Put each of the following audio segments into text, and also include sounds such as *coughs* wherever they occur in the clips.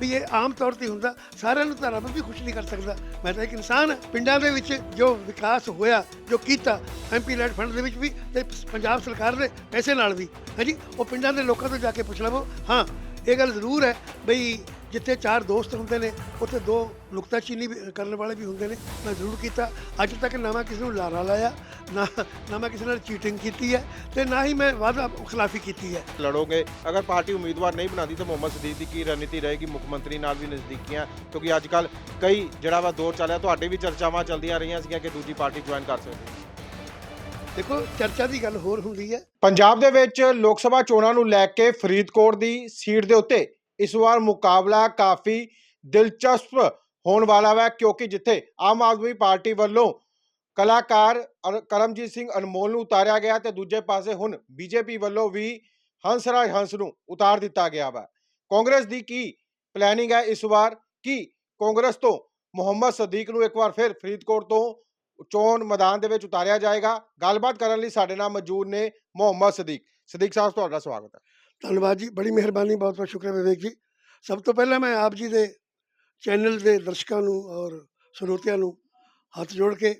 ਵੀ ਇਹ ਆਮ ਤੌਰ ਤੇ ਹੁੰਦਾ, ਸਾਰਿਆਂ ਨੂੰ ਧਾਰਾ ਵੀ ਖੁਸ਼ ਨਹੀਂ ਕਰ ਸਕਦਾ। ਮੈਂ ਤਾਂ ਇੱਕ ਇਨਸਾਨ ਹਾਂ, ਪਿੰਡਾਂ ਦੇ ਵਿੱਚ ਜੋ ਵਿਕਾਸ ਹੋਇਆ, ਜੋ ਕੀਤਾ ਐਮਪੀ ਲੈਡ ਫੰਡ ਦੇ ਵਿੱਚ ਵੀ ਤੇ ਪੰਜਾਬ ਸਰਕਾਰ ਦੇ ਪੈਸੇ ਨਾਲ ਵੀ। ਹਾਂਜੀ, ਉਹ ਪਿੰਡਾਂ ਦੇ ਲੋਕਾਂ ਤੋਂ ਜਾ ਕੇ ਪੁੱਛ ਲਵੋ। ਹਾਂ, ਇਹ ਗੱਲ ਜ਼ਰੂਰ ਹੈ ਬਈ ਜਿੱਥੇ ਚਾਰ ਦੋਸਤ ਹੁੰਦੇ ਨੇ, ਉੱਥੇ ਦੋ ਨੁਕਤਾਚੀਨੀ ਵੀ, ਕਰਨ ਵਾਲੇ ਵੀ ਹੁੰਦੇ ਨੇ। ਮੈਂ ਜ਼ਰੂਰ ਕੀਤਾ। ਅੱਜ ਤੱਕ ਨਾ ਕਿਸੇ ਨੂੰ ਲਾਰਾ ਲਾਇਆ। ਨਾ ਨਾ ਮੈਂ ਕਿਸੇ ਨਾਲ ਚੀਟਿੰਗ ਕੀਤੀ ਹੈ ਤੇ ਨਾ ਹੀ ਮੈਂ ਵਾਅਦਾ ਖਿਲਾਫੀ ਕੀਤੀ ਹੈ। ਲੜੋਗੇ। ਅਗਰ ਪਾਰਟੀ ਉਮੀਦਵਾਰ ਨਹੀਂ ਬਣਾਉਂਦੀ ਤਾਂ ਮੁਹੰਮਦ ਸਦੀਕ ਦੀ ਕੀ ਰਣਨੀਤੀ ਰਹੇਗੀ? ਮੁੱਖ ਮੰਤਰੀ ਨਾਲ ਵੀ ਨਜ਼ਦੀਕੀਆਂ ਕਿਉਂਕਿ ਅੱਜ ਕੱਲ ਕਈ ਜਿਹੜਾ ਵਾ ਦੌਰ ਚੱਲਿਆ ਤੁਹਾਡੇ ਵੀ ਚਰਚਾਵਾਂ ਚੱਲਦੀਆਂ ਰਹੀਆਂ ਸੀਗੀਆਂ ਕਿ ਦੂਜੀ ਪਾਰਟੀ ਜੁਆਇਨ ਕਰ ਸਕਦੇ ਦੇਖੋ ਚਰਚਾ ਦੀ ਗੱਲ ਹੋਰ ਹੁੰਦੀ ਹੈ। ਪੰਜਾਬ ਦੇ ਵਿੱਚ ਲੋਕ ਸਭਾ ਚੋਣਾਂ ਨੂੰ ਲੈ ਕੇ ਫਰੀਦਕੋਟ ਦੀ ਸੀਟ ਦੇ ਉੱਤੇ ਇਸ ਵਾਰ ਮੁਕਾਬਲਾ ਕਾਫੀ ਦਿਲਚਸਪ ਹੋਣ ਵਾਲਾ ਹੈ ਕਿਉਂਕਿ ਜਿੱਥੇ ਆਮ ਆਦਮੀ ਪਾਰਟੀ ਵੱਲੋਂ ਕਲਾਕਾਰ ਅਰ- ਕਰਮਜੀਤ ਸਿੰਘ ਅਨਮੋਲ ਨੂੰ ਉਤਾਰਿਆ ਗਿਆ ਤੇ ਦੂਜੇ ਪਾਸੇ ਹੁਣ ਬੀਜੇਪੀ ਵੱਲੋਂ ਵੀ ਹੰਸਰਾਜ ਹੰਸ ਨੂੰ ਉਤਾਰ ਦਿੱਤਾ ਗਿਆ ਵਾ ਕਾਂਗਰਸ ਦੀ ਕੀ ਪਲੈਨਿੰਗ ਹੈ ਇਸ ਵਾਰ ਕੀ ਕਾਂਗਰਸ ਤੋਂ ਮੁਹੰਮਦ ਸਦੀਕ ਨੂੰ ਇੱਕ ਵਾਰ ਫਿਰ ਫਰੀਦਕੋਟ ਤੋਂ ਚੋਣ ਮੈਦਾਨ ਦੇ ਵਿੱਚ ਉਤਾਰਿਆ ਜਾਏਗਾ ਗੱਲਬਾਤ ਕਰਨ ਲਈ ਸਾਡੇ ਨਾਲ ਮੌਜੂਦ ਨੇ ਮੁਹੰਮਦ ਸਦੀਕ ਸਦੀਕ ਸਾਹਿਬ ਤੁਹਾਡਾ ਸਵਾਗਤ ਹੈ ਧੰਨਵਾਦ ਜੀ ਬੜੀ ਮਿਹਰਬਾਨੀ ਬਹੁਤ ਬਹੁਤ ਸ਼ੁਕਰ ਹੈ ਵਿਵੇਕ ਜੀ ਸਭ ਤੋਂ ਪਹਿਲਾਂ ਮੈਂ ਆਪ ਜੀ ਦੇ ਚੈਨਲ ਦੇ ਦਰਸ਼ਕਾਂ ਨੂੰ ਔਰ ਸਰੋਤਿਆਂ ਨੂੰ ਹੱਥ ਜੋੜ ਕੇ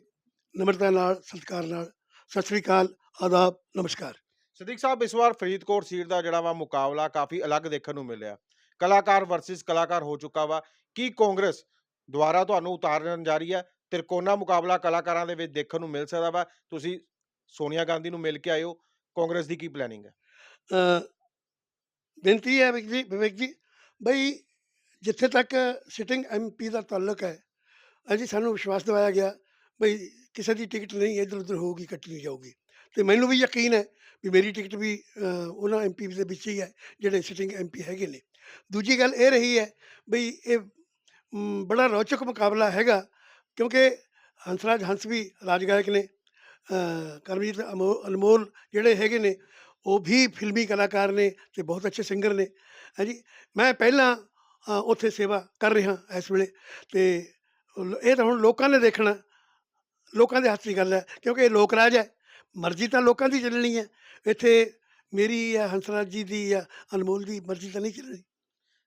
ਨਿਮਰਤਾ ਨਾਲ ਸਤਿਕਾਰ ਨਾਲ। ਸਤਿ ਸ੍ਰੀ ਅਕਾਲ ਆਦਾਬ ਨਮਸਕਾਰ। ਸਦੀਕ ਸਾਹਿਬ ਇਸ ਵਾਰ ਫਰੀਦਕੋਟ ਸੀਟ ਦਾ ਜਿਹੜਾ ਵਾ ਮੁਕਾਬਲਾ ਕਾਫੀ ਅਲੱਗ ਦੇਖਣ ਨੂੰ ਮਿਲਿਆ। ਕਲਾਕਾਰ ਵਰਸਸ ਕਲਾਕਾਰ ਹੋ ਚੁੱਕਾ ਵਾ। ਕੀ ਕਾਂਗਰਸ ਦੁਆਰਾ ਤੁਹਾਨੂੰ ਉਤਾਰਨ ਜਾ ਰਹੀ ਹੈ? ਤਿਰਕੋਨਾ ਮੁਕਾਬਲਾ ਕਲਾਕਾਰਾਂ ਦੇ ਵਿੱਚ ਦੇਖਣ ਨੂੰ ਮਿਲ ਸਕਦਾ ਵਾ। ਤੁਸੀਂ ਸੋਨੀਆ ਗਾਂਧੀ ਨੂੰ ਮਿਲ ਕੇ ਹੋ ਕਾਂਗਰਸ ਦੀ ਕੀ ਪਲੈਨਿੰਗ ਹੈ? ਬੇਨਤੀ ਹੈ ਵਿਵੇਕ ਜੀ ਵਿਵੇਕ ਜੀ ਬਈ ਜਿੱਥੇ ਤੱਕ ਸਿਟਿੰਗ ਐਮਪੀ ਦਾ ਤਾਲੁਕ ਹੈ ਅਜੀ ਸਾਨੂੰ ਵਿਸ਼ਵਾਸ ਦਿਵਾਇਆ ਗਿਆ। ਬਈ ਕਿਸੇ ਦੀ ਟਿਕਟ ਨਹੀਂ ਇੱਧਰ ਉੱਧਰ ਹੋਊਗੀ ਕੱਟੀ ਜਾਊਗੀ। ਤੇ ਮੈਨੂੰ ਵੀ ਯਕੀਨ ਹੈ ਵੀ ਮੇਰੀ ਟਿਕਟ ਵੀ ਅ, ਉਹਨਾਂ ਐਮਪੀ ਦੇ ਵਿੱਚ ਹੀ ਹੈ ਜਿਹੜੇ ਸਿਟਿੰਗ ਐਮਪੀ ਹੈਗੇ ਨੇ। ਦੂਜੀ ਗੱਲ ਇਹ ਰਹੀ ਹੈ ਬਈ ਇਹ ਬੜਾ ਰੌਚਕ ਮੁਕਾਬਲਾ ਹੈਗਾ ਕਿਉਂਕਿ ਹੰਸਰਾਜ ਹੰਸ ਵੀ ਰਾਜ ਗਾਇਕ ਨੇ ਕਰਮਜੀਤ ਅਮੋ- ਅਨਮੋਲ ਜਿਹੜੇ ਹੈਗੇ ਨੇ ਉਹ ਵੀ ਫਿਲਮੀ ਕਲਾਕਾਰ ਨੇ ਤੇ ਬਹੁਤ ਅੱਛੇ ਸਿੰਗਰ ਨੇ। ਹਾਂਜੀ ਮੈਂ ਪਹਿਲਾਂ ਉੱਥੇ ਸੇਵਾ ਕਰ ਰਿਹਾ ਇਸ ਵੇਲੇ ਤੇ ਇਹ ਤਾਂ ਹੁਣ ਲੋਕਾਂ ਨੇ ਦੇਖਣਾ। ਲੋਕਾਂ ਦੇ ਹੱਥ ਦੀ ਗੱਲ ਹੈ ਕਿਉਂਕਿ ਇਹ ਲੋਕ ਰਾਜ ਹੈ। ਮਰਜ਼ੀ ਤਾਂ ਲੋਕਾਂ ਦੀ ਚੱਲਣੀ ਹੈ। ਇੱਥੇ ਮੇਰੀ ਜਾਂ ਹੰਸਰਾਜ ਜੀ ਦੀ ਜਾਂ ਅਨਮੋਲ ਦੀ ਮਰਜ਼ੀ ਤਾਂ ਨਹੀਂ ਚੱਲਣੀ।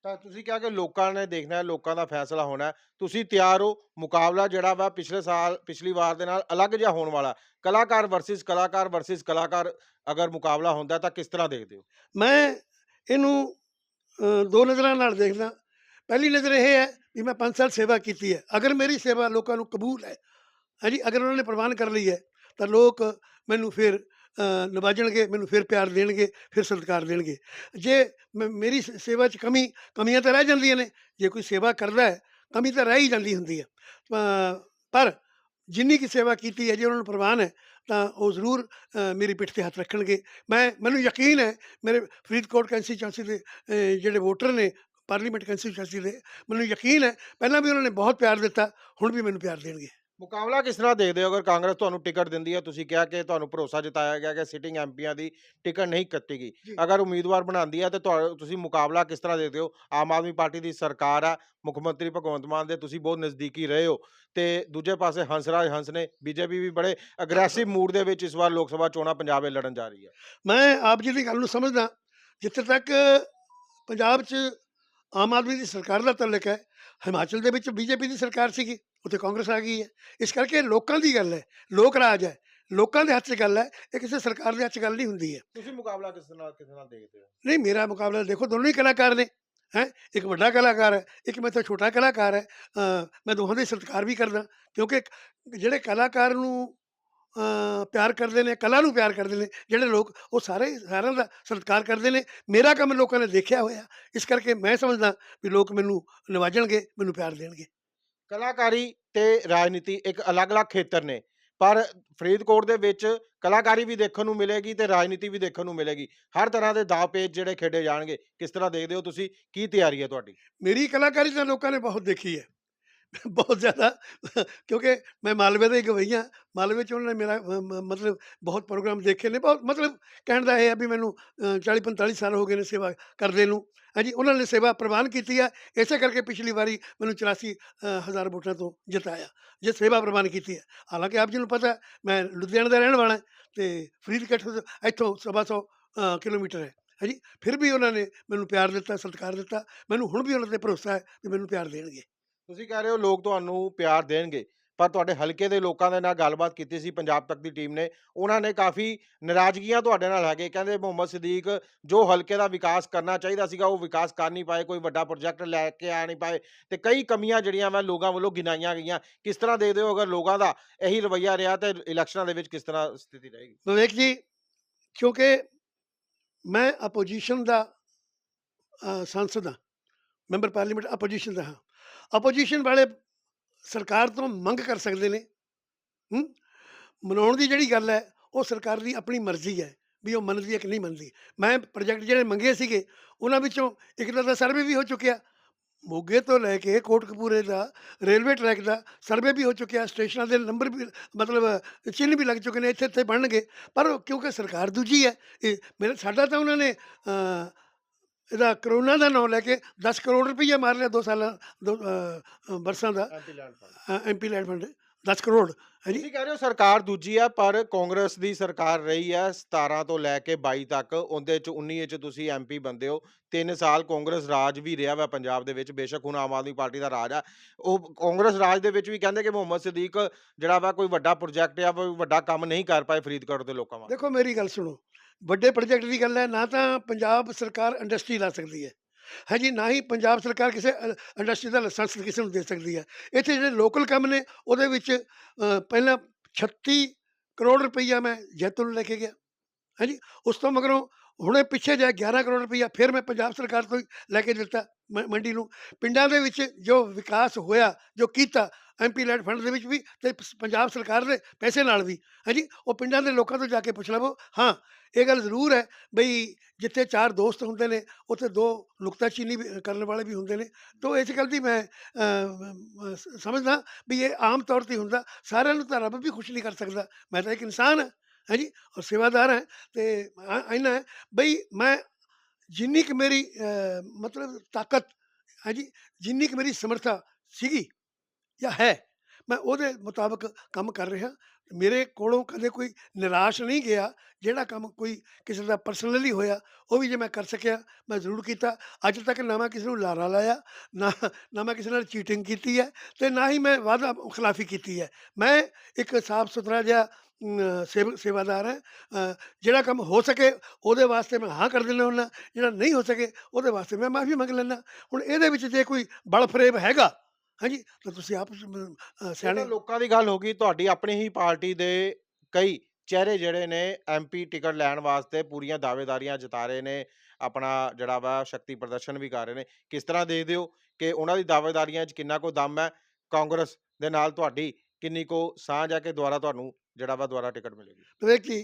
ਤਾਂ ਤੁਸੀਂ ਕਿਹਾ ਕਿ ਲੋਕਾਂ ਨੇ ਦੇਖਣਾ ਹੈ ਲੋਕਾਂ ਦਾ ਫੈਸਲਾ ਹੋਣਾ ਹੈ। ਤੁਸੀਂ ਤਿਆਰ ਹੋ ਮੁਕਾਬਲਾ ਜਿਹੜਾ ਵਾ ਪਿਛਲੇ ਸਾਲ ਪਿਛਲੀ ਵਾਰ ਦੇ ਨਾਲ ਅਲੱਗ ਜਿਹਾ ਹੋਣ ਵਾਲਾ ਕਲਾਕਾਰ ਵਰਸਸ ਕਲਾਕਾਰ ਵਰਸਸ ਕਲਾਕਾਰ ਅਗਰ ਮੁਕਾਬਲਾ ਹੁੰਦਾ ਤਾਂ ਕਿਸ ਤਰ੍ਹਾਂ ਦੇਖਦੇ ਹੋ? ਮੈਂ ਇਹਨੂੰ ਦੋ ਨਜ਼ਰਾਂ ਨਾਲ ਦੇਖਦਾ। ਪਹਿਲੀ ਨਜ਼ਰ ਇਹ ਹੈ ਵੀ ਮੈਂ 5 ਸਾਲ ਸੇਵਾ ਕੀਤੀ ਹੈ। ਅਗਰ ਮੇਰੀ ਸੇਵਾ ਲੋਕਾਂ ਨੂੰ ਕਬੂਲ ਹੈ ਹਾਂਜੀ ਅਗਰ ਉਹਨਾਂ ਨੇ ਪ੍ਰਵਾਨ ਕਰ ਲਈ ਹੈ ਤਾਂ ਲੋਕ ਮੈਨੂੰ ਫਿਰ ਅ, ਮੈਨੂੰ ਫਿਰ ਪਿਆਰ ਦੇਣਗੇ ਫਿਰ ਸਤਿਕਾਰ ਦੇਣਗੇ। ਜੇ ਮ- ਮੇਰੀ ਸ- ਸੇਵਾ 'ਚ ਕਮੀ ਕਮੀਆਂ ਤਾਂ ਰਹਿ ਜਾਂਦੀਆਂ ਨੇ ਜੇ ਕੋਈ ਸੇਵਾ ਕਰਦਾ ਹੈ ਕਮੀ ਤਾਂ ਰਹਿ ਹੀ ਜਾਂਦੀ ਹੁੰਦੀ ਹੈ। ਪਰ ਜਿੰਨੀ ਕੀ ਸੇਵਾ ਕੀਤੀ ਹੈ ਜੇ ਉਹਨਾਂ ਨੂੰ ਪ੍ਰਵਾਨ ਹੈ ਤਾਂ ਉਹ ਜ਼ਰੂਰ ਮੇਰੀ ਪਿੱਠ ਤੇ ਹੱਥ ਰੱਖਣਗੇ। ਮੈਂ ਮੈਨੂੰ ਯਕੀਨ ਹੈ ਮੇਰੇ ਫਰੀਦਕੋਟ ਕੰਸਟੀਚੁਐਂਸੀ ਦੇ ਜਿਹੜੇ ਵੋਟਰ ਨੇ ਪਾਰਲੀਮੈਂਟ ਕੰਸਟੀਚੁਐਂਸੀ ਦੇ ਮੈਨੂੰ ਯਕੀਨ ਹੈ ਪਹਿਲਾਂ ਵੀ ਉਹਨਾਂ ਨੇ ਬਹੁਤ ਪਿਆਰ ਦਿੱਤਾ ਹੁਣ ਵੀ ਮੈਨੂੰ ਪਿਆਰ ਦੇਣਗੇ। ਮੁਕਾਬਲਾ ਕਿਸ ਤਰ੍ਹਾਂ ਦੇਖਦੇ ਹੋ? ਅਗਰ ਕਾਂਗਰਸ ਤੁਹਾਨੂੰ ਟਿਕਟ ਦਿੰਦੀ ਹੈ ਤੁਸੀਂ ਕਿਹਾ ਕਿ ਤੁਹਾਨੂੰ ਭਰੋਸਾ ਜਤਾਇਆ ਗਿਆ ਕਿ ਸਿਟਿੰਗ ਐਮਪੀਆਂ ਦੀ ਟਿਕਟ ਨਹੀਂ ਕੱਟੇਗੀ। ਜੀ। ਅਗਰ ਉਮੀਦਵਾਰ ਬਣਾਉਂਦੀ ਹੈ ਤੇ ਤੁਸੀਂ ਮੁਕਾਬਲਾ ਕਿਸ ਤਰ੍ਹਾਂ ਦੇਖਦੇ ਹੋ? ਆਮ ਆਦਮੀ ਪਾਰਟੀ ਦੀ ਸਰਕਾਰ ਆ ਮੁੱਖ ਮੰਤਰੀ ਭਗਵੰਤ ਮਾਨ ਦੇ ਤੁਸੀਂ ਬਹੁਤ ਨਜ਼ਦੀਕੀ ਰਹੇ ਹੋ। ਤੇ ਦੂਜੇ ਪਾਸੇ ਹੰਸਰਾਜ ਹੰਸ ਨੇ ਬੀਜੇਪੀ ਵੀ ਬੜੇ ਅਗਰੈਸਿਵ ਮੂਡ *coughs* ਦੇ ਵਿੱਚ ਇਸ ਵਾਰ ਲੋਕ ਸਭਾ ਚੋਣਾਂ ਪੰਜਾਬ ਵਿੱਚ ਲੜਨ ਜਾ ਰਹੀ ਹੈ। ਮੈਂ ਆਪ ਜੀ ਦੀ ਗੱਲ ਨੂੰ ਸਮਝਦਾ ਜਿੱਥੇ ਤੱਕ ਪੰਜਾਬ 'ਚ ਆਮ ਆਦਮੀ ਦੀ ਸਰਕਾਰ ਦਾ ਤਾਲੁਕ ਹੈ ਹਿਮਾਚਲ ਦੇ ਵਿੱਚ ਬੀਜੇਪੀ ਦੀ ਸਰਕਾਰ ਸੀਗੀ। ਉੱਥੇ ਕਾਂਗਰਸ ਆ ਗਈ ਹੈ। ਇਸ ਕਰਕੇ ਲੋਕਾਂ ਦੀ ਗੱਲ ਹੈ ਲੋਕ ਰਾਜ ਹੈ ਲੋਕਾਂ ਦੇ ਹੱਥ 'ਚ ਗੱਲ ਹੈ ਇਹ ਕਿਸੇ ਸਰਕਾਰ ਦੇ ਹੱਥ 'ਚ ਗੱਲ ਨਹੀਂ ਹੁੰਦੀ ਹੈ। ਤੁਸੀਂ ਮੁਕਾਬਲਾ ਕਿਸ ਨਾਲ ਕਿਸ ਨਾਲ ਦੇਖਦੇ ਹੋ? ਨਹੀਂ ਮੇਰਾ ਮੁਕਾਬਲਾ ਦੇਖੋ ਦੋਨੋਂ ਹੀ ਕਲਾਕਾਰ ਨੇ ਹੈ ਇੱਕ ਵੱਡਾ ਕਲਾਕਾਰ ਹੈ ਇੱਕ ਮੇਰੇ ਤੋਂ ਛੋਟਾ ਕਲਾਕਾਰ ਹੈ ਮੈਂ ਦੋਹਾਂ ਦੇ ਸਤਿਕਾਰ ਵੀ ਕਰਦਾ ਕਿਉਂਕਿ ਜਿਹੜੇ ਕਲਾਕਾਰ ਨੂੰ ਪਿਆਰ ਕਰਦੇ ਨੇ ਕਲਾ ਨੂੰ ਪਿਆਰ ਕਰਦੇ ਨੇ ਜਿਹੜੇ ਲੋਕ ਉਹ ਸਾਰੇ ਸਾਰਿਆਂ ਦਾ ਸਤਿਕਾਰ ਕਰਦੇ ਨੇ ਮੇਰਾ ਕੰਮ ਲੋਕਾਂ ਨੇ ਦੇਖਿਆ ਹੋਇਆ ਇਸ ਕਰਕੇ ਮੈਂ ਸਮਝਦਾ ਵੀ ਲੋਕ ਮੈਨੂੰ ਨਿਵਾਜਣਗੇ ਮੈਨੂੰ ਪਿਆਰ ਦੇਣਗੇ। ਕਲਾਕਾਰੀ ਤੇ ਰਾਜਨੀਤੀ ਇੱਕ ਅਲੱਗ-ਅਲੱਗ ਖੇਤਰ ਨੇ, ਪਰ ਫਰੀਦਕੋਟ ਦੇ ਵਿੱਚ ਕਲਾਕਾਰੀ ਵੀ ਦੇਖਣ ਨੂੰ ਮਿਲੇਗੀ ਤੇ ਰਾਜਨੀਤੀ ਵੀ ਦੇਖਣ ਨੂੰ ਮਿਲੇਗੀ। ਹਰ ਤਰ੍ਹਾਂ ਦੇ ਦਾਅ ਪੇਚ ਜਿਹੜੇ ਖੇਡੇ ਜਾਣਗੇ, ਕਿਸ ਤਰ੍ਹਾਂ ਦੇਖਦੇ ਹੋ ਤੁਸੀਂ? ਕੀ ਤਿਆਰੀ ਹੈ ਤੁਹਾਡੀ? ਮੇਰੀ ਕਲਾਕਾਰੀ ਤਾਂ ਲੋਕਾਂ ਨੇ ਬਹੁਤ ਦੇਖੀ ਹੈ। ਬਹੁਤ ਜ਼ਿਆਦਾ ਕਿਉਂਕਿ ਮੈਂ ਮਾਲਵੇ ਦਾ ਹੀ ਗਵਈਆਂ ਮਾਲਵੇ 'ਚ ਉਹਨਾਂ ਨੇ ਮੇਰਾ ਅ, ਮ- ਮਤਲਬ ਬਹੁਤ ਪ੍ਰੋਗਰਾਮ ਦੇਖੇ ਨੇ ਬਹੁਤ ਮਤਲਬ ਕਹਿਣ ਦਾ ਇਹ ਹੈ ਵੀ ਮੈਨੂੰ 40 45 ਸਾਲ ਹੋ ਗਏ ਨੇ ਸੇਵਾ ਕਰਦੇ ਨੂੰ ਹਾਂਜੀ ਉਹਨਾਂ ਨੇ ਸੇਵਾ ਪ੍ਰਵਾਨ ਕੀਤੀ ਹੈ ਇਸੇ ਕਰਕੇ ਪਿਛਲੀ ਵਾਰੀ ਮੈਨੂੰ 84 ਅ, ਹਜ਼ਾਰ ਵੋਟਾਂ ਤੋਂ ਜਿਤਾਇਆ ਜੇ ਸੇਵਾ ਪ੍ਰਵਾਨ ਕੀਤੀ ਹੈ ਹਾਲਾਂਕਿ ਆਪ ਜੀ ਨੂੰ ਪਤਾ ਹੈ, ਮੈਂ ਲੁਧਿਆਣਾ ਦਾ ਰਹਿਣ ਵਾਲਾ ਹਾਂ ਤੇ ਫਰੀਦਕੋਟ ਤੋਂ ਇੱਥੋਂ ਸਵਾ ਸੌ ਅ, ਕਿਲੋਮੀਟਰ ਹੈ ਹਾਂਜੀ ਫਿਰ ਵੀ ਉਹਨਾਂ ਨੇ ਮੈਨੂੰ ਪਿਆਰ ਦਿੱਤਾ ਸਤਿਕਾਰ ਦਿੱਤਾ ਮੈਨੂੰ ਹੁਣ ਵੀ ਉਹਨਾਂ ਤੇ ਭਰੋਸਾ ਹੈ ਕਿ ਮੈਨੂੰ ਪਿਆਰ ਦੇਣਗੇ ਤੁਸੀਂ ਕਹਿ ਰਹੇ ਹੋ ਲੋਕ ਤੁਹਾਨੂੰ ਪਿਆਰ ਦੇਣਗੇ, ਪਰ ਤੁਹਾਡੇ ਹਲਕੇ ਦੇ ਲੋਕਾਂ ਦੇ ਨਾਲ ਗੱਲਬਾਤ ਕੀਤੀ ਸੀ, ਪੰਜਾਬ ਤੱਕ ਦੀ ਟੀਮ ਨੇ, ਉਹਨਾਂ ਨੇ ਕਾਫੀ ਨਾਰਾਜ਼ਗੀਆਂ ਤੁਹਾਡੇ ਨਾਲ ਹੈਗੇ, ਕਹਿੰਦੇ ਮੁਹੰਮਦ ਸਦੀਕ ਜੋ ਹਲਕੇ ਦਾ ਵਿਕਾਸ ਕਰਨਾ ਚਾਹੀਦਾ ਸੀਗਾ, ਉਹ ਵਿਕਾਸ ਕਰ ਨਹੀਂ ਪਾਏ, ਕੋਈ ਵੱਡਾ ਪ੍ਰੋਜੈਕਟ ਲੈ ਕੇ ਆ ਨਹੀਂ ਪਾਏ ਤੇ ਕਈ ਕਮੀਆਂ ਜਿਹੜੀਆਂ ਮੈਂ ਲੋਕਾਂ ਵੱਲੋਂ ਗਿਣਾਈਆਂ ਗਈਆਂ, ਕਿਸ ਤਰ੍ਹਾਂ ਦੇਖਦੇ ਹੋ ਅਗਰ ਲੋਕਾਂ ਦਾ ਇਹੀ ਰਵੱਈਆ ਰਿਹਾ ਤੇ ਇਲੈਕਸ਼ਨਾਂ ਦੇ ਵਿੱਚ ਕਿਸ ਤਰ੍ਹਾਂ ਸਥਿਤੀ ਰਹੇਗੀ? ਵਿਵੇਕ ਜੀ, ਕਿਉਂਕਿ ਮੈਂ ਆਪੋਜੀਸ਼ਨ ਦਾ ਸੰਸਦ ਹਾਂ ਮੈਂਬਰ ਪਾਰਲੀਮੈਂਟ ਆਪੋਜੀਸ਼ਨ ਦਾ ਹਾਂ। ਆਪੋਜੀਸ਼ਨ ਵਾਲੇ ਸਰਕਾਰ ਤੋਂ ਮੰਗ ਕਰ ਸਕਦੇ ਨੇ, ਹੂੰ? ਮਨਾਉਣ ਦੀ ਜਿਹੜੀ ਗੱਲ ਹੈ, ਉਹ ਸਰਕਾਰ ਦੀ ਆਪਣੀ ਮਰਜ਼ੀ ਹੈ, ਵੀ ਉਹ ਮੰਨਦੀ ਹੈ ਕਿ ਨਹੀਂ ਮੰਨਦੀ। ਮੈਂ ਪ੍ਰੋਜੈਕਟ ਜਿਹੜੇ ਮੰਗੇ ਸੀਗੇ, ਉਹਨਾਂ ਵਿੱਚੋਂ ਇੱਕ ਦਾ ਤਾਂ ਸਰਵੇ ਵੀ ਹੋ ਚੁੱਕਿਆ। ਮੋਗੇ ਤੋਂ ਲੈ ਕੇ ਕੋਟਕਪੂਰੇ ਦਾ ਰੇਲਵੇ ਟਰੈਕ ਦਾ ਸਰਵੇ ਵੀ ਹੋ ਚੁੱਕਿਆ ਸਟੇਸ਼ਨਾਂ ਦੇ ਨੰਬਰ ਵੀ, ਮਤਲਬ ਚਿੰਨ੍ਹ ਵੀ ਲੱਗ ਚੁੱਕੇ ਨੇ ਇੱਥੇ ਇੱਥੇ ਬਣਨਗੇ। ਪਰ ਕਿਉਂਕਿ ਸਰਕਾਰ ਦੂਜੀ ਹੈ, ਇਹ ਮੇਰੇ, ਸਾਡਾ ਤਾਂ ਉਹਨਾਂ ਨੇ ਇਹਦਾ ਕਰੋਨਾ ਦਾ ਨਾਂ ਲੈ ਕੇ 10 ਕਰੋੜ ਰੁਪਈਆ ਮਾਰ ਲਿਆ ਦੋ ਸਾਲਾਂ ਦੋ ਬਰਸਾਂ ਦਾ। MP land fund. 10 ਕਰੋੜ। ਹੈ ਜੀ ਤੁਸੀਂ ਕਹਿ ਰਹੇ ਹੋ ਸਰਕਾਰ ਦੂਜੀ ਆ ਪਰ ਕਾਂਗਰਸ ਦੀ ਸਰਕਾਰ ਰਹੀ ਹੈ 17 ਤੋਂ ਲੈ ਕੇ 22 ਤੱਕ। ਉਹਦੇ ਚ 19 ਚ ਤੁਸੀਂ ਐਮਪੀ ਬੰਦੇ ਹੋ। 3 ਸਾਲ ਕਾਂਗਰਸ ਰਾਜ ਵੀ ਰਿਹਾ ਵਾ ਪੰਜਾਬ ਦੇ ਵਿੱਚ। ਬੇਸ਼ੱਕ ਹੁਣ ਆਮ ਆਦਮੀ ਪਾਰਟੀ ਦਾ ਰਾਜ ਆ। ਉਹ ਕਾਂਗਰਸ ਰਾਜ ਦੇ ਵਿੱਚ ਵੀ ਕਹਿੰਦੇ ਕਿ ਮੁਹੰਮਦ ਸਦੀਕ ਜਿਹੜਾ ਵਾ ਕੋਈ ਵੱਡਾ ਪ੍ਰੋਜੈਕਟ ਆ ਕੋਈ ਵੱਡਾ ਕੰਮ ਨਹੀਂ ਕਰ ਪਾਏ ਫਰੀਦਕੋਟ ਦੇ ਲੋਕਾਂ ਵਾਸਤੇ ਦੇਖੋ ਮੇਰੀ ਗੱਲ ਸੁਣੋ। ਵੱਡੇ ਪ੍ਰੋਜੈਕਟ ਦੀ ਗੱਲ ਹੈ, ਨਾ ਤਾਂ ਪੰਜਾਬ ਸਰਕਾਰ ਇੰਡਸਟਰੀ ਲਾ ਸਕਦੀ ਹੈ। ਹੈ ਨਾ ਹੀ ਪੰਜਾਬ ਸਰਕਾਰ ਕਿਸੇ ਇੰਡਸਟਰੀ ਦਾ ਲਾਇਸੈਂਸ ਕਿਸੇ ਨੂੰ ਦੇ ਸਕਦੀ ਹੈ। ਇੱਥੇ ਜਿਹੜੇ ਲੋਕਲ ਕੰਮ ਨੇ, ਉਹਦੇ ਵਿੱਚ ਪਹਿਲਾਂ 36 ਕਰੋੜ ਰੁਪਈਆ ਮੈਂ ਜੈਤੂ ਨੂੰ ਲੈ ਕੇ ਗਿਆ। ਹੈ ਜੀ ਉਸ ਤੋਂ ਮਗਰੋਂ ਹੁਣੇ ਪਿੱਛੇ ਜਾ 11 ਕਰੋੜ ਰੁਪਈਆ, ਫਿਰ ਮੈਂ ਪੰਜਾਬ ਸਰਕਾਰ ਤੋਂ ਹੀ ਲੈ ਕੇ ਦਿੱਤਾ ਮ- ਮੰਡੀ ਨੂੰ। ਪਿੰਡਾਂ ਦੇ ਵਿੱਚ ਜੋ ਵਿਕਾਸ ਹੋਇਆ, ਜੋ ਕੀਤਾ ਐਮਪੀ ਲੈਂਡ ਫੰਡ ਦੇ ਵਿੱਚ ਵੀ ਤੇ ਪ- ਪੰਜਾਬ ਸਰਕਾਰ ਦੇ ਪੈਸੇ ਨਾਲ ਵੀ। ਹੈ ਉਹ ਪਿੰਡਾਂ ਦੇ ਲੋਕਾਂ ਤੋਂ ਜਾ ਕੇ ਪੁੱਛ ਲਵੋ। ਹਾਂ ਇਹ ਗੱਲ ਜ਼ਰੂਰ ਹੈ ਬਈ ਜਿੱਥੇ ਚਾਰ ਦੋਸਤ ਹੁੰਦੇ ਨੇ ਉੱਥੇ ਦੋ ਨੁਕਤਾਚੀਨੀ ਵੀ ਕਰਨ ਵਾਲੇ ਵੀ ਹੁੰਦੇ ਨੇ। ਤਾਂ ਇਸ ਗੱਲ ਦੀ ਮੈਂ ਅ, ਅ, ਸ- ਸਮਝਦਾ ਵੀ ਇਹ ਆਮ ਤੌਰ ਤੇ ਹੁੰਦਾ। ਸਾਰਿਆਂ ਨੂੰ ਤਾਂ ਰੱਬ ਵੀ ਖੁਸ਼ ਨਹੀਂ ਕਰ ਸਕਦਾ। ਮੈਂ ਤਾਂ ਇੱਕ ਇਨਸਾਨ ਹਾਂ ਹੈ ਔਰ ਸੇਵਾਦਾਰ ਹਾਂ ਤੇ ਇਹਨਾਂ ਹੈ ਬਈ ਮੈਂ ਜਿੰਨੀ ਕੁ ਮੇਰੀ ਅ, ਮਤਲਬ ਤਾਕਤ ਹੈ ਜਿੰਨੀ ਕੁ ਮੇਰੀ ਸਮਰੱਥਾ ਸੀਗੀ ਜਾਂ ਹੈ? ਮੈਂ ਉਹਦੇ ਮੁਤਾਬਕ ਕੰਮ ਕਰ ਰਿਹਾ। ਮੇਰੇ ਕੋਲੋਂ ਕਦੇ ਕੋਈ ਨਿਰਾਸ਼ ਨਹੀਂ ਗਿਆ, ਜਿਹੜਾ ਕੰਮ ਕੋਈ ਕਿਸੇ ਦਾ ਪਰਸਨਲੀ ਹੋਇਆ, ਉਹ ਵੀ ਜੇ ਮੈਂ ਕਰ ਸਕਿਆ, ਮੈਂ ਜ਼ਰੂਰ ਕੀਤਾ। ਅੱਜ ਤੱਕ ਨਾ ਮੈਂ ਕਿਸੇ ਨੂੰ ਲਾਰਾ ਲਾਇਆ, ਨਾ ਨਾ ਮੈਂ ਕਿਸੇ ਨਾਲ ਚੀਟਿੰਗ ਕੀਤੀ ਹੈ ਤੇ ਨਾ ਹੀ ਮੈਂ ਵਾਅਦਾ ਖਿਲਾਫੀ ਕੀਤੀ ਹੈ। ਮੈਂ ਇੱਕ ਸਾਫ਼ ਸੁਥਰਾ ਜਿਹਾ ਸੇਵ, ਸੇਵਾਦਾਰ ਹੈ। ਜਿਹੜਾ ਕੰਮ ਹੋ ਸਕੇ, ਉਹਦੇ ਵਾਸਤੇ ਮੈਂ ਹਾਂ ਕਰ ਦਿੰਦਾ ਹੁੰਦਾ। ਜਿਹੜਾ ਨਹੀਂ ਹੋ ਸਕੇ, ਉਹਦੇ ਵਾਸਤੇ ਮੈਂ ਮਾਫੀ ਮੰਗ ਲੈਂਦਾ। ਹੁਣ ਇਹਦੇ ਵਿੱਚ ਜੇ ਕੋਈ ਬਲ ਫਰੇਬ ਹੈਗਾ ਹਾਂਜੀ ਤਾਂ ਤੁਸੀਂ ਆਪ ਸ- ਅ, ਇਹ ਸਿਆਣੇ ਲੋਕਾਂ ਦੀ ਗੱਲ ਹੋ ਗਈ ਤੁਹਾਡੀ ਆਪਣੀ ਹੀ ਪਾਰਟੀ ਦੇ ਕਈ ਚਿਹਰੇ ਜਿਹੜੇ ਨੇ ਐਮਪੀ ਟਿਕਟ ਲੈਣ ਵਾਸਤੇ ਪੂਰੀਆਂ ਦਾਅਵੇਦਾਰੀਆਂ ਜਤਾ ਰਹੇ ਨੇ ਆਪਣਾ ਜਿਹੜਾ ਵਾ ਸ਼ਕਤੀ ਪ੍ਰਦਰਸ਼ਨ ਵੀ ਕਰ ਰਹੇ ਨੇ। ਕਿਸ ਤਰ੍ਹਾਂ ਦੇਖਦੇ ਹੋ ਕਿ ਉਹਨਾਂ ਦੀ ਦਾਅਵੇਦਾਰੀਆਂ 'ਚ ਕਿੰਨਾ ਕੋ ਦਮ ਹੈ? ਕਾਂਗਰਸ ਦੇ ਨਾਲ ਤੁਹਾਡੀ ਕਿੰਨੀ ਕੋ ਸਾਂਝ ਹੈ ਕਿ ਦੁਆਰਾ ਤੁਹਾਨੂੰ ਜਿਹੜਾ ਵਾ ਦੁਆਰਾ ਟਿਕਟ ਮਿਲੇਗੀ? ਵਿਵੇਕ ਜੀ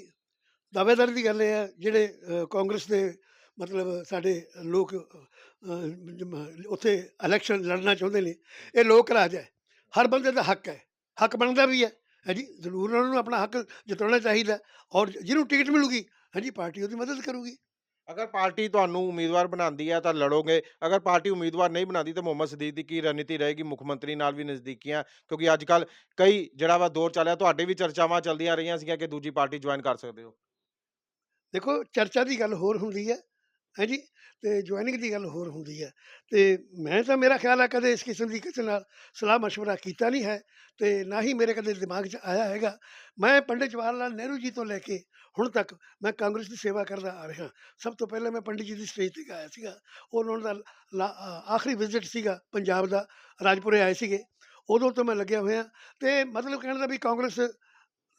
ਦਾਅਵੇਦਾਰੀ ਦੀ ਗੱਲ ਇਹ ਹੈ ਜਿਹੜੇ ਅ, ਕਾਂਗਰਸ ਦੇ ਮਤਲਬ ਸਾਡੇ ਲੋਕ ਉੱਥੇ ਇਲੈਕਸ਼ਨ ਲੜਨਾ ਚਾਹੁੰਦੇ ਨੇ ਇਹ ਲੋਕ ਰਾਜ ਹੈ ਹਰ ਬੰਦੇ ਦਾ ਹੱਕ ਹੈ ਹੱਕ ਬਣਦਾ ਵੀ ਹੈ ਹੈ ਜੀ ਜ਼ਰੂਰ ਉਹਨਾਂ ਨੂੰ ਆਪਣਾ ਹੱਕ ਜਿਤਾਉਣਾ ਚਾਹੀਦਾ ਔਰ ਜਿਹਨੂੰ ਟਿਕਟ ਮਿਲੂਗੀ ਹੈ ਜੀ ਪਾਰਟੀ ਉਹਦੀ ਮਦਦ ਕਰੂਗੀ। ਅਗਰ ਪਾਰਟੀ ਤੁਹਾਨੂੰ ਉਮੀਦਵਾਰ ਬਣਾਉਂਦੀ ਹੈ ਤਾਂ ਲੜੋਗੇ ਅਗਰ ਪਾਰਟੀ ਉਮੀਦਵਾਰ ਨਹੀਂ ਬਣਾਉਂਦੀ ਤਾਂ ਮੁਹੰਮਦ ਸਦੀਕ ਦੀ ਕੀ ਰਣਨੀਤੀ ਰਹੇਗੀ ਮੁੱਖ ਮੰਤਰੀ ਨਾਲ ਵੀ ਨਜ਼ਦੀਕੀਆਂ ਕਿਉਂਕਿ ਅੱਜ ਕੱਲ ਕਈ ਜਿਹੜਾ ਵਾ ਦੌਰ ਚੱਲਿਆ ਤੁਹਾਡੇ ਵੀ ਚਰਚਾਵਾਂ ਚੱਲਦੀਆਂ ਰਹੀਆਂ ਸੀਗੀਆਂ ਕਿ ਦੂਜੀ ਪਾਰਟੀ ਜੁਆਇਨ ਕਰ ਸਕਦੇ ਹੋ। ਦੇਖੋ ਚਰਚਾ ਦੀ ਗੱਲ ਹੋਰ ਹੁੰਦੀ ਹੈ ਹੈ ਜੀ ਤੇ ਜੁਆਇਨਿੰਗ ਦੀ ਗੱਲ ਹੋਰ ਹੁੰਦੀ ਹੈ ਤੇ ਮੈਂ ਤਾਂ ਮੇਰਾ ਖਿਆਲ ਹੈ ਕਦੇ ਇਸ ਕਿਸਮ ਦੀ ਕਿਸੇ ਨਾਲ ਸਲਾਹ مشورہ ਕੀਤਾ ਨਹੀਂ ਹੈ ਤੇ ਨਾ ਹੀ ਮੇਰੇ ਕਦੇ ਦਿਮਾਗ 'ਚ ਆਇਆ ਹੈਗਾ ਮੈਂ ਪੰਡਿਤ ਜਵਾਹਰ ਲਾਲ ਨਹਿਰੂ ਜੀ ਤੋਂ ਲੈ ਕੇ ਹੁਣ ਤੱਕ ਮੈਂ ਕਾਂਗਰਸ ਦੀ ਸੇਵਾ ਕਰਦਾ ਆ ਰਿਹਾ ਸਭ ਤੋਂ ਪਹਿਲਾਂ ਮੈਂ ਪੰਡਿਤ ਜੀ ਦੀ ਸਟੇਜ ਤੇ ਗਾਇਆ ਸੀਗਾ ਉਹ ਉਹਨਾਂ ਦਾ ਲਾ- ਅ, ਆਖਰੀ ਵਿਜ਼ਿਟ ਸੀਗਾ ਪੰਜਾਬ ਦਾ ਰਾਜਪੁਰੇ ਆਏ ਸੀਗੇ ਉਦੋਂ ਤੋਂ ਮੈਂ ਲੱਗਿਆ ਹੋਇਆ ਤੇ ਮਤਲਬ ਕਹਿਣ ਦਾ ਵੀ ਕਾਂਗਰਸ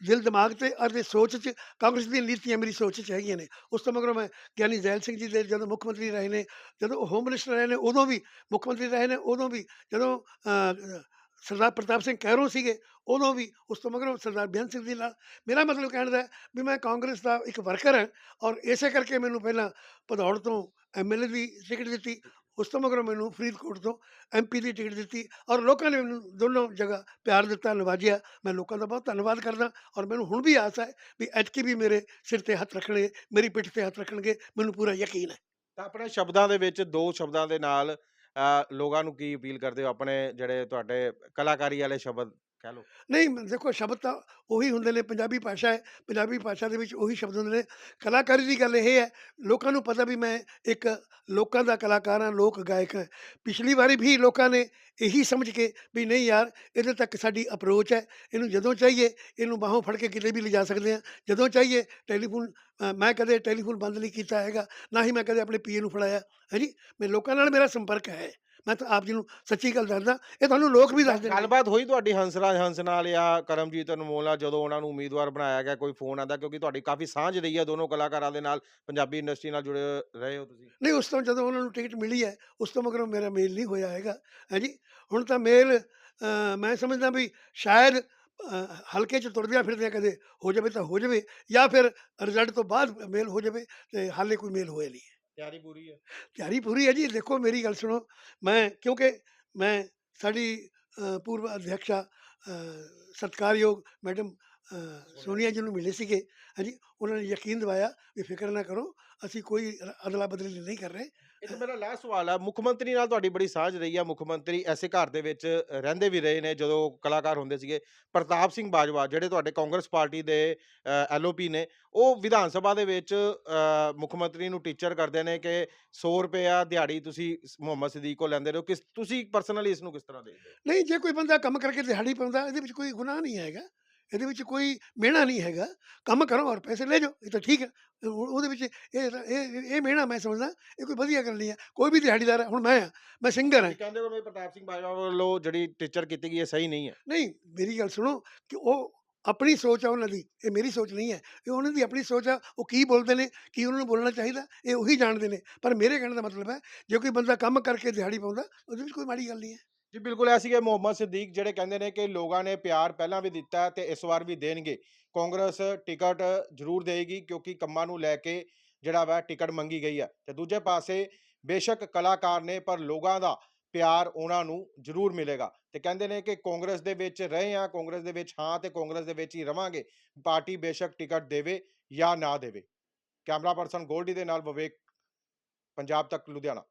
ਦਿਲ ਦਿਮਾਗ ਤੇ ਅਤੇ ਸੋਚ 'ਚ, ਕਾਂਗਰਸ ਦੀਆਂ ਨੀਤੀਆਂ ਮੇਰੀ ਸੋਚ 'ਚ ਹੈਗੀਆਂ ਨੇ। ਉਸ ਤੋਂ ਮਗਰੋਂ ਮੈਂ ਗਿਆਨੀ ਜ਼ੈਲ ਸਿੰਘ ਜੀ ਦੇ ਜਦੋਂ ਮੁੱਖ ਮੰਤਰੀ ਰਹੇ ਨੇ, ਜਦੋਂ ਉਹ ਹੋਮ ਮਿਨਿਸਟਰ ਰਹੇ ਨੇ, ਉਦੋਂ ਵੀ ਮੁੱਖ ਮੰਤਰੀ ਰਹੇ ਨੇ, ਉਦੋਂ ਵੀ ਜਦੋਂ ਸਰਦਾਰ ਪ੍ਰਤਾਪ ਸਿੰਘ ਕੈਰੋਂ ਸੀਗੇ, ਉਦੋਂ ਵੀ ਉਸ ਤੋਂ ਮਗਰੋਂ ਸਰਦਾਰ ਬੇਅੰਤ ਸਿੰਘ ਜੀ ਨਾਲ। ਮੇਰਾ ਮਤਲਬ ਕਹਿਣ ਦਾ ਵੀ ਮੈਂ ਕਾਂਗਰਸ ਦਾ ਇੱਕ ਵਰਕਰ ਹਾਂ ਔਰ ਇਸੇ ਕਰਕੇ ਮੈਨੂੰ ਪਹਿਲਾਂ ਭਦੌੜ ਤੋਂ ਐਮਐਲਏ ਦੀ ਟਿਕਟ ਦਿੱਤੀ। ਉਸ ਤੋਂ ਮਗਰੋਂ ਮੈਨੂੰ ਫਰੀਦਕੋਟ ਤੋਂ ਐਮਪੀ ਦੀ ਟਿਕਟ ਦਿੱਤੀ ਔਰ ਲੋਕਾਂ ਨੇ ਮੈਨੂੰ ਦੋਨੋਂ ਜਗ੍ਹਾ ਪਿਆਰ ਦਿੱਤਾ, ਨਵਾਜਿਆ। ਮੈਂ ਲੋਕਾਂ ਦਾ ਬਹੁਤ ਧੰਨਵਾਦ ਕਰਦਾ ਔਰ ਮੈਨੂੰ ਹੁਣ ਵੀ ਆਸ ਹੈ ਵੀ ਐਤਕੀ ਵੀ ਮੇਰੇ ਸਿਰ ਤੇ ਹੱਥ ਰੱਖਣਗੇ, ਮੇਰੀ ਪਿੱਠ ਤੇ ਹੱਥ ਰੱਖਣਗੇ, ਮੈਨੂੰ ਪੂਰਾ ਯਕੀਨ ਹੈ। ਤਾਂ ਆਪਣੇ ਸ਼ਬਦਾਂ ਦੇ ਵਿੱਚ, ਦੋ ਸ਼ਬਦਾਂ ਦੇ ਨਾਲ ਲੋਕਾਂ ਨੂੰ ਕੀ ਅਪੀਲ ਕਰਦੇ ਹੋ? ਆਪਣੇ ਜਿਹੜੇ ਤੁਹਾਡੇ ਕਲਾਕਾਰੀ ਵਾਲੇ ਸ਼ਬਦ ਕਹਿ ਲਓ। ਨਹੀਂ ਦੇਖੋ ਸ਼ਬਦ ਤਾਂ ਉਹੀ ਹੁੰਦੇ ਨੇ, ਪੰਜਾਬੀ ਭਾਸ਼ਾ ਹੈ, ਪੰਜਾਬੀ ਭਾਸ਼ਾ ਦੇ ਵਿੱਚ ਉਹੀ ਸ਼ਬਦ ਹੁੰਦੇ ਨੇ। ਕਲਾਕਾਰੀ ਦੀ ਗੱਲ ਇਹ ਹੈ, ਲੋਕਾਂ ਨੂੰ ਪਤਾ ਵੀ ਮੈਂ ਇੱਕ ਲੋਕਾਂ ਦਾ ਕਲਾਕਾਰ ਹਾਂ, ਲੋਕ ਗਾਇਕ ਹਾਂ। ਪਿਛਲੀ ਵਾਰੀ ਵੀ ਲੋਕਾਂ ਨੇ ਇਹੀ ਸਮਝ ਕੇ ਵੀ ਨਹੀਂ ਯਾਰ, ਇਹਦੇ ਤੱਕ ਸਾਡੀ ਅਪਰੋਚ ਹੈ, ਇਹਨੂੰ ਜਦੋਂ ਚਾਹੀਏ ਇਹਨੂੰ ਬਾਹੋਂ ਫੜ ਕੇ ਕਿਤੇ ਵੀ ਲਿਜਾ ਸਕਦੇ ਹਾਂ। ਜਦੋਂ ਚਾਹੀਏ ਟੈਲੀਫੋਨ ਮੈਂ ਕਦੇ ਟੈਲੀਫੋਨ ਬੰਦ ਨਹੀਂ ਕੀਤਾ ਹੈਗਾ, ਨਾ ਹੀ ਮੈਂ ਕਦੇ ਆਪਣੇ ਪੀਏ ਨੂੰ ਫੜਾਇਆ। ਹੈ ਜੀ? ਮੈਂ ਲੋਕਾਂ ਨਾਲ ਮੇਰਾ ਸੰਪਰਕ ਹੈ। ਮੈਂ ਤਾਂ ਆਪ ਜੀ ਨੂੰ ਸੱਚੀ ਗੱਲ ਦੱਸਦਾ ਇਹ ਤੁਹਾਨੂੰ ਲੋਕ ਵੀ ਦੱਸ ਦੇਣਗੇ ਗੱਲਬਾਤ ਹੋਈ ਤੁਹਾਡੀ ਹੰਸਰਾਜ ਹੰਸ ਨਾਲ ਜਾਂ ਕਰਮਜੀਤ ਅਨਮੋਲ ਨਾਲ ਜਦੋਂ ਉਹਨਾਂ ਨੂੰ ਉਮੀਦਵਾਰ ਬਣਾਇਆ ਗਿਆ ਕੋਈ ਫੋਨ ਆਂਦਾ ਕਿਉਂਕਿ ਤੁਹਾਡੀ ਕਾਫੀ ਸਾਂਝ ਰਹੀ ਹੈ ਦੋਨੋਂ ਕਲਾਕਾਰਾਂ ਦੇ ਨਾਲ ਪੰਜਾਬੀ ਇੰਡਸਟਰੀ ਨਾਲ ਜੁੜੇ ਰਹੇ ਹੋ ਤੁਸੀਂ। ਨਹੀਂ ਉਸ ਤੋਂ ਜਦੋਂ ਉਹਨਾਂ ਨੂੰ ਟਿਕਟ ਮਿਲੀ ਹੈ ਉਸ ਤੋਂ ਮਗਰੋਂ ਮੇਰਾ ਮੇਲ ਨਹੀਂ ਹੋਇਆ ਹੈਗਾ ਹੈ ਜੀ? ਹੁਣ ਤਾਂ ਮੇਲ ਮੈਂ ਸਮਝਦਾ ਵੀ ਸ਼ਾਇਦ ਹਲਕੇ 'ਚ ਤੁਰਦਿਆਂ ਫਿਰਦਿਆਂ ਕਦੇ ਹੋ ਜਾਵੇ ਤਾਂ ਹੋ ਜਾਵੇ ਜਾਂ ਫਿਰ ਰਿਜ਼ਲਟ ਤੋਂ ਬਾਅਦ ਮੇਲ ਹੋ ਜਾਵੇ ਤੇ ਹਾਲੇ ਕੋਈ ਮੇਲ ਹੋਇਆ ਨਹੀਂ ਤਿਆਰੀ ਪੂਰੀ ਹੈ ਤਿਆਰੀ ਪੂਰੀ ਹੈ ਜੀ ਦੇਖੋ ਮੇਰੀ ਗੱਲ ਸੁਣੋ ਮੈਂ ਕਿਉਂਕਿ ਮੈਂ ਸਾਡੀ ਪੂਰਵ ਅਧਿਕਸ਼ਾ ਅ, ਸਤਿਕਾਰਯੋਗ ਮੈਡਮ ਸੋਨੀਆ ਜੀ। ਨੂੰ ਮਿਲੇ ਸੀਗੇ ਹਾਂਜੀ ਉਹਨਾਂ ਨੇ ਯਕੀਨ ਦਿਵਾਇਆ ਵੀ ਫਿਕਰ ਨਾ ਕਰੋ ਅਸੀਂ ਕੋਈ ਅਦਲਾ ਬਦਲੀ ਨਹੀਂ ਕਰ ਰਹੇ ਇੱਕ ਮੇਰਾ ਲਾਸਟ ਸਵਾਲ ਹੈ ਮੁੱਖ ਮੰਤਰੀ ਨਾਲ ਤੁਹਾਡੀ ਬੜੀ ਸਾਂਝ ਰਹੀ ਆ, ਮੁੱਖ ਮੰਤਰੀ ਐਸੇ ਘਰ ਦੇ ਵਿੱਚ ਰਹਿੰਦੇ ਵੀ ਰਹੇ ਨੇ, ਜਦੋਂ ਕਲਾਕਾਰ ਹੁੰਦੇ ਸੀਗੇ, ਪ੍ਰਤਾਪ ਸਿੰਘ ਬਾਜਵਾ, ਜਿਹੜੇ ਤੁਹਾਡੇ ਕਾਂਗਰਸ ਪਾਰਟੀ ਦੇ ਐਲਓਪੀ ਨੇ, ਉਹ ਵਿਧਾਨ ਸਭਾ ਦੇ ਵਿੱਚ ਮੁੱਖ ਮੰਤਰੀ ਨੂੰ ਟੀਚਰ ਕਰਦੇ ਨੇ ਕਿ 100 ਰੁਪਇਆ ਦਿਹਾੜੀ ਤੁਸੀਂ ਮੁਹੰਮਦ ਸਦੀਕ ਕੋ ਲੈਂਦੇ ਰਹੋ, ਕਿਸ, ਤੁਸੀਂ ਪਰਸਨਲੀ ਇਸ ਨੂੰ ਕਿਸ ਤਰ੍ਹਾਂ ਦੇਖਦੇ ਨਹੀਂ, ਜੇ ਕੋਈ ਬੰਦਾ ਕੰਮ ਕਰਕੇ ਦਿਹਾੜੀ ਪਾਉਂਦਾ, ਇਹਦੇ ਵਿੱਚ ਕੋਈ ਗੁਨਾਹ ਨਹੀਂ ਹੈਗਾ। ਇਹਦੇ ਵਿੱਚ ਕੋਈ ਮਿਹਣਾ ਨਹੀਂ ਹੈਗਾ। ਕੰਮ ਕਰੋ ਔਰ ਪੈਸੇ ਲੈ ਜਾਓ ਇਹ ਤਾਂ ਠੀਕ ਹੈ। ਉਹ- ਉਹਦੇ ਵਿੱਚ ਇਹ ਇਹ ਇਹ ਮਿਹਣਾ ਮੈਂ ਸਮਝਦਾ ਇਹ ਕੋਈ ਵਧੀਆ ਗੱਲ ਨਹੀਂ ਹੈ। ਕੋਈ ਵੀ ਦਿਹਾੜੀਦਾਰ ਹੁਣ ਮੈਂ ਹਾਂ ਮੈਂ ਸਿੰਗਰ ਹਾਂ। ਕਹਿੰਦੇ ਹੋ ਵੀ ਪ੍ਰਤਾਪ ਸਿੰਘ ਬਾਜਵਾ ਵੱਲੋਂ ਜਿਹੜੀ ਟੀਚਰ ਕੀਤੀ ਗਈ ਹੈ ਸਹੀ ਨਹੀਂ ਹੈ। ਨਹੀਂ ਮੇਰੀ ਗੱਲ ਸੁਣੋ ਕਿ ਉਹ ਆਪਣੀ ਸੋਚ ਆ ਉਹਨਾਂ ਦੀ ਇਹ ਮੇਰੀ ਸੋਚ ਨਹੀਂ ਹੈ। ਇਹ ਉਹਨਾਂ ਦੀ ਆਪਣੀ ਸੋਚ ਆ ਉਹ ਕੀ ਬੋਲਦੇ ਨੇ ਕੀ ਉਹਨਾਂ ਨੂੰ ਬੋਲਣਾ ਚਾਹੀਦਾ ਇਹ ਉਹੀ ਜਾਣਦੇ ਨੇ। ਪਰ ਮੇਰੇ ਕਹਿਣ ਦਾ ਮਤਲਬ ਹੈ ਜੇ ਕੋਈ ਬੰਦਾ ਕੰਮ ਕਰਕੇ ਦਿਹਾੜੀ ਪਾਉਂਦਾ ਉਹਦੇ ਵਿੱਚ ਕੋਈ ਮਾੜੀ ਗੱਲ ਨਹੀਂ ਹੈ। ਜੀ, ਬਿਲਕੁਲ ਐਸੀ ਹੈ ਮੁਹੰਮਦ ਸਦੀਕ ਜਿਹੜੇ ਕਹਿੰਦੇ ਨੇ ਕਿ ਲੋਕਾਂ ਨੇ ਪਿਆਰ ਪਹਿਲਾਂ ਵੀ ਦਿੱਤਾ ਹੈ ਤੇ ਇਸ ਵਾਰ ਵੀ ਦੇਣਗੇ। ਕਾਂਗਰਸ ਟਿਕਟ ਜ਼ਰੂਰ ਦੇਗੀ ਕਿਉਂਕਿ ਕੰਮਾਂ ਨੂੰ ਲੈ ਕੇ ਜਿਹੜਾ ਵਾ ਟਿਕਟ ਮੰਗੀ ਗਈ ਹੈ ਤੇ ਦੂਜੇ ਪਾਸੇ ਬੇਸ਼ੱਕ ਕਲਾਕਾਰ ਨੇ ਪਰ ਲੋਕਾਂ ਦਾ ਪਿਆਰ ਉਹਨਾਂ ਨੂੰ ਜ਼ਰੂਰ ਮਿਲੇਗਾ। ਤੇ ਕਹਿੰਦੇ ਨੇ ਕਿ ਕਾਂਗਰਸ ਦੇ ਵਿੱਚ ਰਹੇ ਆ ਕਾਂਗਰਸ ਦੇ ਵਿੱਚ ਹਾਂ ਤੇ ਕਾਂਗਰਸ ਦੇ ਵਿੱਚ ਹੀ ਰਵਾਂਗੇ। ਪਾਰਟੀ ਬੇਸ਼ੱਕ ਟਿਕਟ ਦੇਵੇ ਜਾਂ ਨਾ ਦੇਵੇ। ਕੈਮਰਾ ਪਰਸਨ ਗੋਲਡੀ ਦੇ ਨਾਲ ਵਿਵੇਕ, ਪੰਜਾਬ ਤੱਕ, ਲੁਧਿਆਣਾ।